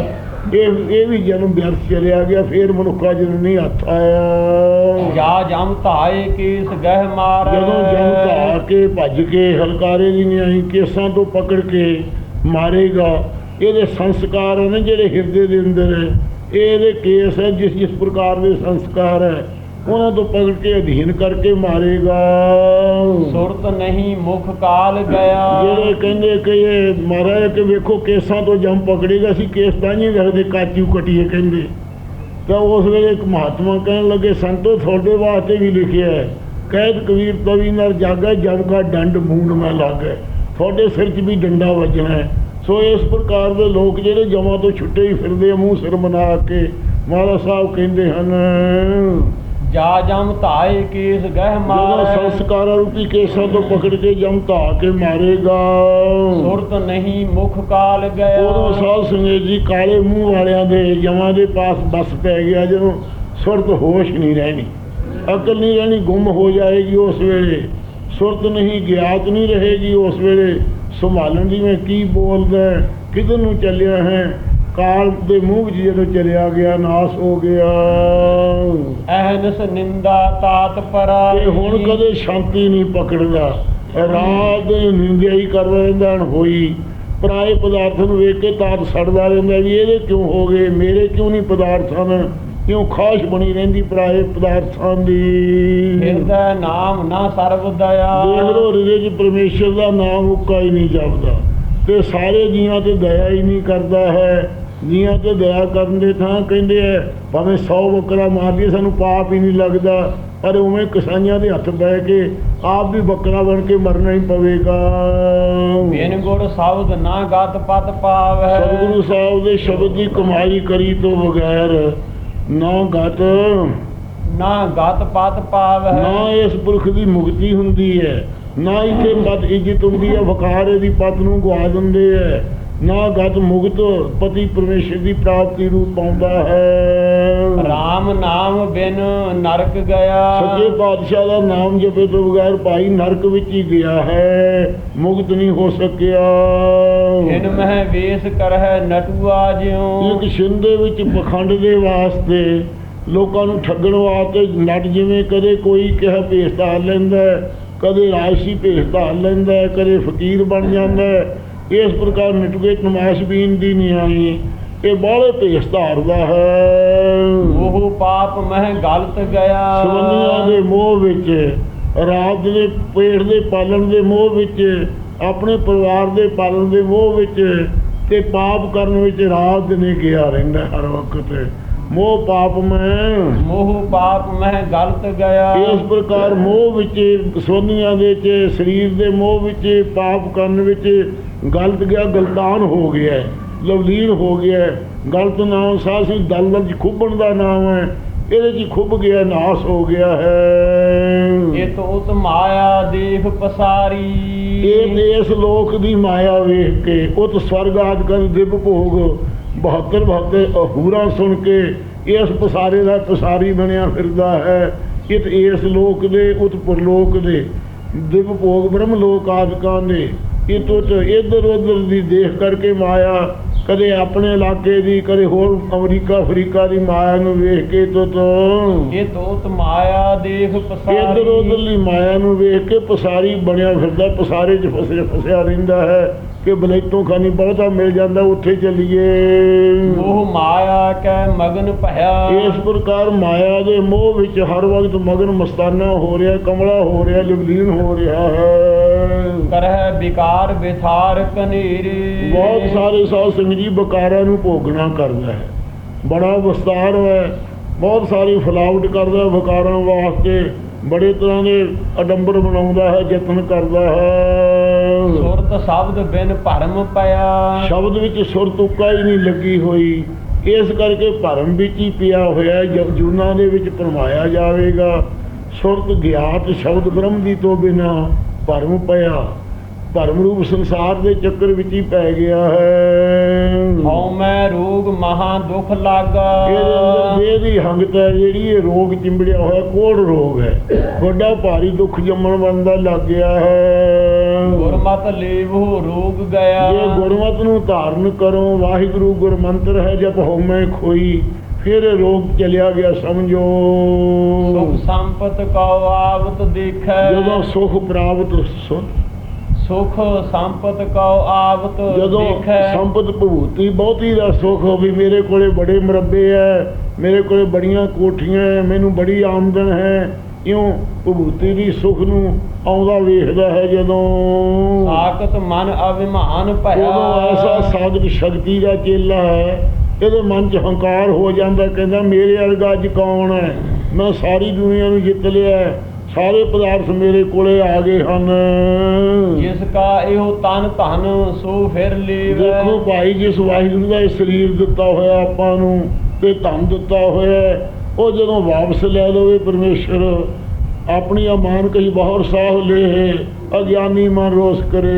ਇਹ ਇਹ ਵੀ ਜਨਮ ਵਿਅਰਥ ਚਲਿਆ ਗਿਆ ਫੇਰ ਮਨੁੱਖਾ ਜਨਮ ਨਹੀਂ ਹੱਥ ਆਇਆ। ਜਾ ਜਮ ਧਾਏ ਕੇਸ ਗਹਿ ਮਾਰ। ਜਦੋਂ ਜਨ ਧਾ ਕੇ ਭੱਜ ਕੇ ਹਲਕਾਰੇ ਦੀ ਨਿਆਈ ਕੇਸਾਂ ਤੋਂ ਪਕੜ ਕੇ ਮਾਰੇਗਾ ਇਹਦੇ ਸੰਸਕਾਰ ਨੇ ਜਿਹੜੇ ਹਿਰਦੇ ਦੇ ਅੰਦਰ ਹੈ। ਇਹ ਇਹਦੇ ਕੇਸ ਹੈ ਜਿਸ ਜਿਸ ਪ੍ਰਕਾਰ ਦੇ ਸੰਸਕਾਰ ਹੈ। ਉਹਨਾਂ ਤੋਂ ਪਕੜ ਕੇ ਅਧੀਨ ਕਰਕੇ ਮਾਰੇਗਾ। ਸੁਰਤ ਨਹੀਂ ਮੁਖ ਕਾਲ ਗਿਆ। ਜਿਹੜੇ ਕਹਿੰਦੇ ਕਿ ਇਹ ਮਹਾਰਾਜ ਕਿ ਵੇਖੋ ਕੇਸਾਂ ਤੋਂ ਜੰਮ ਪਕੜੇਗਾ ਸੀ, ਕੇਸ ਤਾਂ ਨਹੀਂ ਰੱਖਦੇ ਕਾਚੂ ਕਟੀਏ ਕਹਿੰਦੇ। ਤਾਂ ਉਸ ਵੇਲੇ ਇੱਕ ਮਹਾਤਮਾ ਕਹਿਣ ਲੱਗੇ, ਸੰਤੋ, ਤੁਹਾਡੇ ਵਾਸਤੇ ਵੀ ਲਿਖਿਆ ਹੈ ਕਹਿਤ ਕਬੀਰ ਤਵੀ ਨਾਲ ਜਾਗਾ ਜਮ ਕਾ ਡੰਡ ਮੂੰਡ ਮੈਂ ਲਾਗੇ। ਤੁਹਾਡੇ ਸਿਰ 'ਚ ਵੀ ਡੰਡਾ ਵੱਜਣਾ ਹੈ। ਸੋ ਇਸ ਪ੍ਰਕਾਰ ਦੇ ਲੋਕ ਜਿਹੜੇ ਜਮਾਂ ਤੋਂ ਛੁੱਟੇ ਹੀ ਫਿਰਦੇ ਆ, ਮੂੰਹ ਸਿਰ ਮਨਾ ਕੇ, ਮਹਾਰਾਜ ਸਾਹਿਬ ਕਹਿੰਦੇ ਹਨ ਜਾ ਜਮ ਧਾਏ ਕੇਸ ਗਹਿ ਜਦੋਂ ਮਾਰ। ਸੰਸਕਾਰਾਂ ਰੂਪੀ ਕੇਸਾਂ ਤੋਂ ਪਕੜ ਕੇ ਜਮ ਧਾ ਕੇ ਮਾਰੇਗਾ। ਸੁਰਤ ਨਹੀਂ ਮੁਖ ਕਾਲ ਉਦੋਂ ਗਿਆ ਸਾਧ ਸੰਗਤ ਜੀ ਕਾਲੇ ਮੂੰਹ ਵਾਲਿਆਂ ਦੇ ਜਮਾਂ ਦੇ ਪਾਸ ਬਸ ਪੈ ਗਿਆ ਜਦੋਂ ਸੁਰਤ ਹੋਸ਼ ਨਹੀਂ ਰਹਿਣੀ ਅਕਲ ਨਹੀਂ ਰਹਿਣੀ ਗੁੰਮ ਹੋ ਜਾਏਗੀ ਉਸ ਵੇਲੇ। ਸੁਰਤ ਨਹੀਂ ਗਿਆਤ ਨਹੀਂ ਰਹੇਗੀ ਉਸ ਵੇਲੇ। ਸੰਭਾਲਣ ਦੀ ਮੈਂ ਕੀ ਬੋਲਦਾ ਕਿੱਧਰ ਨੂੰ ਚੱਲਿਆ ਹੈ? ਕਾਲ ਦੇ ਮੂੰਹ ਵਿੱਚ ਜਦੋਂ ਚਲਿਆ ਗਿਆ ਨਾਸ ਹੋ ਗਿਆ। ਅਹਨਸ ਨਿੰਦਾ ਤਾਤ ਪਰਾਈ ਤੇ ਹੁਣ ਕਦੇ ਸ਼ਾਂਤੀ ਨਹੀਂ ਪਕੜਦਾ। ਰਾਤ ਨਿੰਦਿਆ ਹੀ ਕਰਦਾ ਰਹਿੰਦਾ ਹੋਈ। ਪਰਾਏ ਪਦਾਰਥ ਨੂੰ ਵੇਖ ਕੇ ਤਾਤ ਸੜਦਾ ਰਹਿੰਦਾ ਵੀ ਇਹਦੇ ਕਿਉਂ ਹੋ ਗਏ ਮੇਰੇ ਕਿਉਂ ਨਹੀਂ ਪਦਾਰਥ ਹਨ? ਕਿਉਂ ਖਾਸ਼ ਬਣੀ ਰਹਿੰਦੀ ਪਰਾਏ ਪਦਾਰਥਾਂ ਦੀ? ਹਿਰਦੈ ਨਾਮ ਨਾ ਸਰਬ ਦੇਖ ਦਇਆ ਲੋ ਹਿਰਦੇ 'ਚ ਪਰਮੇਸ਼ਰ ਦਾ ਨਾਮ ਉੱਕਾ ਹੀ ਨਹੀਂ ਜਪਦਾ। ਤੇ ਸਾਰੇ ਜੀਵਾਂ ਤੇ ਦਇਆ ਹੀ ਨਹੀਂ ਕਰਦਾ ਹੈ। ਜੀਵਾਂ ਤੇ ਦਇਆ ਕਰਨ ਦੇ ਥਾਂ ਕਹਿੰਦੇ ਐ ਭਾਵੇਂ 100 ਬੱਕਰਾ ਮਾਰ ਲਈਏ ਸਾਨੂੰ ਪਾਪ ਹੀ ਨਹੀਂ ਲੱਗਦਾ। ਪਰ ਉਵੇਂ ਕਸਾਈਆਂ ਦੇ ਹੱਥ ਬਹਿ ਕੇ ਆਪ ਵੀ ਬੱਕਰਾ ਬਣ ਕੇ ਮਰਨਾ ਹੀ ਪਵੇਗਾ। ਬਿਨ ਗੁਰ ਸ਼ਬਦ ਨਾ ਗਤ ਪਤ ਪਾਵੈ। ਸਤਿਗੁਰੂ ਸਾਹਿਬ ਦੇ ਸ਼ਬਦ ਦੀ ਕਮਾਈ ਕਰੀ ਤੋਂ ਬਗੈਰ ਨਾ ਗਤ ਨਾ ਗਤ ਪਤ ਪਾਵੈ। ਨਾ ਇਸ ਪੁਰਖ ਦੀ ਮੁਕਤੀ ਹੁੰਦੀ ਹੈ ਨਾ ਇੱਥੇ ਪਦ ਇੱਜ਼ਤ ਹੁੰਦੀ ਹੈ ਵਕਾਰੇ ਦੀ ਪਦ ਨੂੰ ਗਵਾ ਦਿੰਦੇ ਹੈ ਨਾ ਗਤ ਮੁਕਤ ਪਤੀ ਪਰਮੇਸ਼ਰ ਦੀ ਪ੍ਰਾਪਤੀ ਰੂਪ ਪਾਉਂਦਾ ਹੈ। RAM ਨਾਮ ਬਿਨ ਨਰਕ ਗਿਆ। ਸੱਚੇ ਪਾਤਸ਼ਾਹ ਦਾ ਨਾਮ ਜਪੇ ਤੋਂ ਬਗੈਰ ਭਾਈ ਨਰਕ ਵਿੱਚ ਹੀ ਗਿਆ ਹੈ। ਮੁਕਤ ਨਹੀਂ ਹੋ ਸਕਿਆ। ਹਿਨ ਮਹਿ ਵੇਸ ਕਰਹਿ ਨਟੂਆ ਜਿਉ। ਇੱਕ ਛਿੰਦੇ ਵਿੱਚ ਪਖੰਡ ਦੇ ਵਾਸਤੇ ਲੋਕਾਂ ਨੂੰ ਠੱਗਣ ਵਾਸਤੇ ਨੱਟ ਜਿਵੇਂ ਕਦੇ ਕੋਈ ਕਿਹਾ ਭੇਸ ਧਾਰ ਲੈਂਦਾ ਕਦੇ ਰਾਜਸੀ ਭੇਸ ਧਾਰ ਲੈਂਦਾ ਕਦੇ ਫਕੀਰ ਬਣ ਜਾਂਦਾ। ਇਸ ਪ੍ਰਕਾਰ ਨਟੂਏ ਤਮਾਸ਼ਬੀਨ ਦੀ ਨਹੀਂ ਆਈ ਇਹ ਬਾਹਲੇ ਭੇਸ ਧਾਰਦਾ ਹੈ। ਉਹ ਪਾਪ ਮਹਿ ਗਲਤ ਗਿਆ। ਸਬੰਧੀਆਂ ਦੇ ਮੋਹ ਵਿੱਚ ਰਾਤ ਦੇ ਪੇਟ ਦੇ ਪਾਲਣ ਦੇ ਮੋਹ ਵਿੱਚ ਆਪਣੇ ਪਰਿਵਾਰ ਦੇ ਪਾਲਣ ਦੇ ਮੋਹ ਵਿੱਚ ਤੇ ਪਾਪ ਕਰਨ ਵਿੱਚ ਰਾਤ ਦਿਨੇ ਗਿਆ ਰਹਿੰਦਾ ਹਰ ਵਕਤ। ਮੋਹ ਪਾਪ ਮੈਂ ਮੋਹ ਪਾਪ ਮਹਿ ਗਲਤ ਗਿਆ। ਇਸ ਪ੍ਰਕਾਰ ਮੋਹ ਵਿੱਚ ਸਬੰਧੀਆਂ ਦੇ ਚ ਸਰੀਰ ਦੇ ਮੋਹ ਵਿੱਚ ਪਾਪ ਕਰਨ ਵਿੱਚ ਗਲਤ ਗਿਆ ਗਲਤਾਨ ਹੋ ਗਿਆ ਲਵਲੀਨ ਹੋ ਗਿਆ। ਗਲਤ ਨਾਮ ਸਾਸੀ ਦਲਦਲ ਚ ਖੁੱਬਣ ਦਾ ਨਾਮ ਹੈ ਇਹਦੇ ਚ ਖੁੱਬ ਗਿਆ ਨਾਸ ਹੋ ਗਿਆ ਹੈ। ਇਹ ਤੋਤ ਮਾਇਆ ਦੇਖ ਪਸਾਰੀ। ਇਹ ਇਸ ਲੋਕ ਦੀ ਮਾਇਆ ਵੇਖ ਕੇ ਉਤ ਸਵਰਗ ਆਦ ਕਰ ਦਿਵ ਭੋਗ 72 72 ਅਹੂਰਾ ਸੁਣ ਕੇ ਇਸ ਪਸਾਰੇ ਦਾ ਪਸਾਰੀ ਬਣਿਆ ਫਿਰਦਾ ਹੈ। ਇਤ ਇਸ ਲੋਕ ਦੇ ਉਤ ਪਰਲੋਕ ਦੇ ਦਿਵ ਭੋਗ ਬ੍ਰਹਮ ਲੋਕ ਆਦਿਕਾਂ ਦੇ। ਇਤ ਉਤ ਇਧਰ ਉਧਰ ਦੀ ਦੇਖ ਕਰਕੇ ਮਾਇਆ ਕਦੇ ਆਪਣੇ ਇਲਾਕੇ ਦੀ ਕਦੇ ਹੋਰ ਅਮਰੀਕਾ ਅਫਰੀਕਾ ਦੀ ਮਾਇਆ ਨੂੰ ਵੇਖ ਕੇ ਤੁਤ ਇਹ ਤੋਤ ਮਾਇਆ ਦੇਖ ਪਸਾਰੀ। ਇੱਧਰ ਉਧਰਲੀ ਮਾਇਆ ਨੂੰ ਵੇਖ ਕੇ ਪਸਾਰੀ ਬਣਿਆ ਫਿਰਦਾ ਪਸਾਰੇ 'ਚ ਫਸਿਆ ਫਸਿਆ ਰਹਿੰਦਾ ਹੈ ਕਿ ਬਲੈਤੋਂ ਖਾਨੀ ਬਹੁਤਾ ਮਿਲ ਜਾਂਦਾ ਉੱਥੇ ਚੱਲੀਏ। ਮੋਹ ਮਾਇਆ ਕੈ ਮਗਨ ਭਇਆ। ਇਸ ਪ੍ਰਕਾਰ ਮਾਇਆ ਦੇ ਮੋਹ ਵਿੱਚ ਹਰ ਵਕਤ ਮਗਨ ਮਸਤਾਨਾ ਹੋ ਰਿਹਾ ਕਮਲਾ ਹੋ ਰਿਹਾ ਜਗਲੀਨ ਹੋ ਰਿਹਾ ਹੈ। ਕਰਹਿ ਵਿਕਾਰ ਵਿਥਾਰ ਕਨੇਰੇ। ਬਹੁਤ ਸਾਰੇ ਸਾਧ ਸੰਗਤ ਜੀ ਬਕਾਰਾਂ ਨੂੰ ਭੋਗਣਾ ਕਰਦਾ ਹੈ। ਬੜਾ ਵਿਸਤਾਰ ਹੈ। ਬਹੁਤ ਸਾਰੀ ਫਲਾਵਟ ਕਰਦਾ ਵਕਾਰਾਂ ਵਾਸਤੇ। ਬੜੇ ਤਰ੍ਹਾਂ ਦੇ ਅਡੰਬਰ ਬਣਾਉਂਦਾ ਹੈ ਯਤਨ ਕਰਦਾ ਹੈ। ਸੁਰਤ ਸੁਰਤ ਸ਼ਬਦ ਬਿਨ ਭਰਮ ਪਿਆ। ਸ਼ਬਦ ਵਿੱਚ ਸੁਰ ਤੁੱਕਾ ਹੀ ਨਹੀਂ ਲੱਗੀ ਹੋਈ। ਇਸ ਕਰਕੇ ਭਰਮ ਵਿੱਚ ਹੀ ਪਿਆ ਹੋਇਆ ਜੂਨਾਂ ਦੇ ਵਿੱਚ ਪਰਮਾਇਆ ਜਾਵੇਗਾ ਸੁਰਤ ਗਿਆਤ ਸ਼ਬਦ ਬ੍ਰਹਮ ਦੀ ਤੋਂ ਬਿਨਾ ਭਰਮ ਪਿਆ ਭਰਮ ਰੂਪ ਸੰਸਾਰ ਦੇ ਚੱਕਰ ਵਿੱਚ ਹੀ ਪੈ ਗਿਆ ਹੈ। ਹਉ ਮੈਂ ਰੋਗ ਮਹਾ ਦੁਖ ਲਾਗਾ। ਦੇਹ ਦੀ ਹੰਗਤ ਹੈ ਜਿਹੜੀ ਇਹ ਰੋਗ ਚਿੰਬੜਿਆ ਹੋਇਆ ਕੋੜ ਰੋਗ ਹੈ। ਵੱਡਾ ਭਾਰੀ ਦੁੱਖ ਜੰਮਣ ਬੰਦਾ ਲੱਗ ਗਿਆ ਹੈ। ਗੁਰਮਤ ਲੇਵੋ ਰੋਗ ਗਿਆ। ਜੇ ਗੁਰਮਤ ਨੂੰ ਧਾਰਨ ਕਰੋ ਵਾਹਿਗੁਰੂ ਗੁਰਮੰਤਰ ਹੈ ਜਪ ਹੋਮੈ ਖੋਈ। ਫਿਰ ਰੋਗ ਚਲਿਆ ਗਿਆ ਸਮਝੋ। ਸੁਖ ਸੰਪਤ ਕਉ ਆਵਤ ਦੇਖੈ। ਜਦੋਂ ਸੁਖ ਪ੍ਰਾਪਤ ਸੁ- ਸੁਖ ਸੰਪਤ ਕਉ ਆਵਤ ਜਦੋਂ ਸੰਪਤ ਭੂਤੀ ਬਹੁਤੀ ਦਾ ਸੁਖ ਹੋਵੇ ਮੇਰੇ ਕੋਲੇ ਬੜੇ ਮਰੱਬੇ ਹੈ ਮੇਰੇ ਕੋਲੇ ਬੜੀਆਂ ਕੋਠੀਆਂ ਹੈ ਮੈਨੂੰ ਬੜੀ ਆਮਦਨ ਹੈ ਇਉਂ ਭੂਤੀ ਦੀ ਸੁਖ ਨੂੰ ਆਉਂਦਾ ਵੇਖਦਾ ਹੈ ਜਦੋਂ। ਸਾਖਤ ਮਨ ਅਭਿਮਾਨ ਭਇਆ। ਉਦੋਂ ਐਸਾ ਸਾਧਕ ਸ਼ਕਤੀ ਦਾ ਚੇਲਾ ਹੈ ਇਹਦੇ ਮਨ 'ਚ ਹੰਕਾਰ ਹੋ ਜਾਂਦਾ ਕਹਿੰਦਾ ਮੇਰੇ ਵਰਗਾ ਅੱਜ ਕੌਣ ਹੈ? ਮੈਂ ਸਾਰੀ ਦੁਨੀਆ ਨੂੰ ਜਿੱਤ ਲਿਆ। ਸਾਰੇ ਪਦਾਰਥ ਮੇਰੇ ਕੋਲੇ ਆ ਗਏ ਹਨ। ਜਿਸ ਕਾ ਇਹੋ ਤਨ ਧਨ ਸੋ ਫਿਰ ਲੇਵੈ। ਦੇਖੋ ਭਾਈ ਜਿਸ ਵਾਹਿਗੁਰੂ ਦਾ ਇਹ ਸਰੀਰ ਦਿੱਤਾ ਹੋਇਆ ਆਪਾਂ ਨੂੰ ਤੇ ਧਨ ਦਿੱਤਾ ਹੋਇਆ ਉਹ ਜਦੋਂ ਵਾਪਸ ਲੈ ਲਵੇ ਪਰਮੇਸ਼ਰ ਆਪਣੀ ਅਮਾਨ ਕਹੀ ਬਾਹਰ ਸਾਹ ਲੇ ਅਗਿਆਨੀ ਮਨ ਰੋਸ ਕਰੇ।